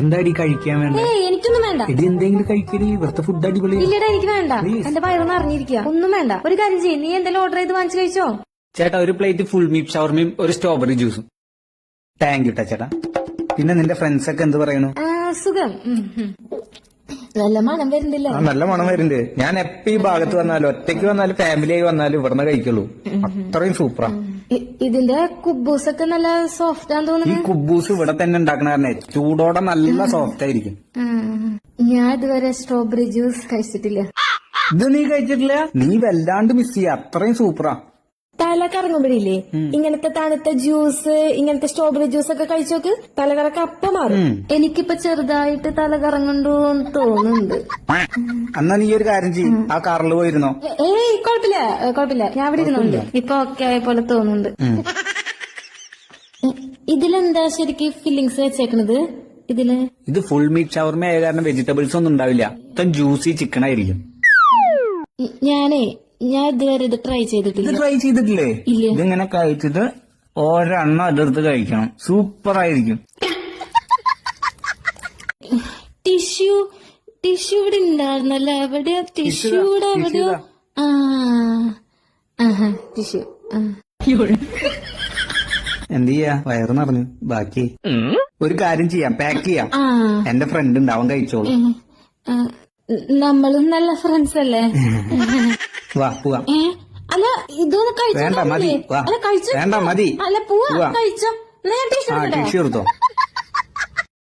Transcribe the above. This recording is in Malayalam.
എന്താടി കഴിക്കാൻ വേണ്ട? എനിക്കൊന്നും വേണ്ട. ഇത് എന്തെങ്കിലും കഴിക്കൽ ഇവിടുത്തെ ഫുഡ് അടിപൊളി. ഇല്ലടാ എനിക്ക് വേണ്ട. Please. എന്റെ വയറൊന്നും അറിഞ്ഞിരിക്കുക. ഒന്നും വേണ്ട. ഒരു കാര്യം ചെയ്യും. നീ എന്തെങ്കിലും ഓർഡർ ചെയ്ത് വാങ്ങിച്ചു കഴിച്ചോ? ചേട്ടാ ഒരു പ്ലേറ്റ് ഫുൾ മീറ്റ് ഷവർമയും ഒരു സ്ട്രോബെറി ജ്യൂസും താങ്ക് യു ചേട്ടാ. പിന്നെ നിന്റെ ഫ്രണ്ട്സ് ഒക്കെ എന്ത് പറയണു? സുഖം. നല്ല മണം വരുന്നില്ല? നല്ല മണം വരുന്നുണ്ട്. ഞാൻ എപ്പോ ഈ ഭാഗത്ത് വന്നാലും ഒറ്റയ്ക്ക് വന്നാലും ഫാമിലി ആയി വന്നാലും ഇവിടുന്ന് കഴിക്കുള്ളൂ. അത്രയും സൂപ്പറാ ഇതിന്റെ കുബൂസൊക്കെ നല്ല സോഫ്റ്റ് ആണെന്ന് ഈ തോന്നുന്നു കുബൂസ് ഇവിടെ തന്നെ ഉണ്ടാക്കണ കാരണേ ചൂടോടെ നല്ല സോഫ്റ്റ് ആയിരിക്കും. ഞാൻ ഇതുവരെ സ്ട്രോബെറി ജ്യൂസ് കഴിച്ചിട്ടില്ല. ഇത് നീ കഴിച്ചിട്ടില്ല? നീ വല്ലാണ്ട് മിസ് ചെയ്യ. അത്രയും സൂപ്പറാ തല കറങ്ങുമ്പോഴില്ലേ ഇങ്ങനത്തെ തണുത്ത ജ്യൂസ് ഇങ്ങനത്തെ സ്ട്രോബെറി ജ്യൂസ് ഒക്കെ കഴിച്ചു കഴിച്ചോക്ക് തലകറക്കം അപ്പം മാറും. എനിക്കിപ്പോ ചെറുതായിട്ട് തല കറങ്ങണ്ടോന്ന് തോന്നുന്നുണ്ട്. അന്നാ നീ ഒരു കാര്യം ചെയ്യും. ആ കാറിൽ പോയിരുന്നോ? ഏ- ഏയ് കുഴപ്പമില്ല. ഏ, കുഴപ്പമില്ല. ഞാൻ അവിടെ ഇരുന്നുണ്ട്. ഇപ്പൊ ഓക്കെ ആയ പോലെ തോന്നുന്നുണ്ട് ഇതിലെന്താ ശരിക്ക് ഫില്ലിങ്സ് വെച്ചേക്കണത്? ഇതിൽ? ഇത് ഫുൾ മീറ്റ് ഷവർമ ആയ കാരണം വെജിറ്റബിൾസ് ഒന്നും ഉണ്ടാവില്ല. മൊത്തം ജ്യൂസി ചിക്കൻ ആയിരിക്കും. ഞാനേ ഞാൻ ഇതുവരെ ഇത് ട്രൈ ഇത് ചെയ്തിട്ടില്ല ട്രൈ ചെയ്തിട്ടില്ലേ? ഇല്ല. ഇതിങ്ങനെ കഴിച്ചിട്ട് ഒരെണ്ണം അതെടുത്ത് കഴിക്കണം. സൂപ്പർ ആയിരിക്കും. ടിഷ്യൂ ടിഷ്യൂ ഇവിടെ ഉണ്ടായിരുന്നല്ലോ. എവിടെയാ ടിഷ്യൂ ഇവിടെ എവിടെയോ ആ ആഹാ ടിഷ്യൂ. ആ. എന്ത് ചെയ്യാ? വയറ് നിറഞ്ഞു. ബാക്കി. ഒരു കാര്യം ചെയ്യാം. പാക്ക് ചെയ്യാം. ആ. എന്റെ ഫ്രണ്ട് ഉണ്ടാവും കഴിച്ചോളൂ. ഉം. ആ, നമ്മളും നല്ല ഫ്രണ്ട്സ് അല്ലേ? വാ പോവാം ഏ അല്ല ഇതൊന്ന് കഴിച്ചോ വേണ്ട, മതി. വാ. അല്ല കഴിച്ചോ വേണ്ട, മതി. അല്ല പോവാ പോവാ. കഴിച്ചോ നേരത്തെ ആ? ടിഷ്യൂ എടുത്തോ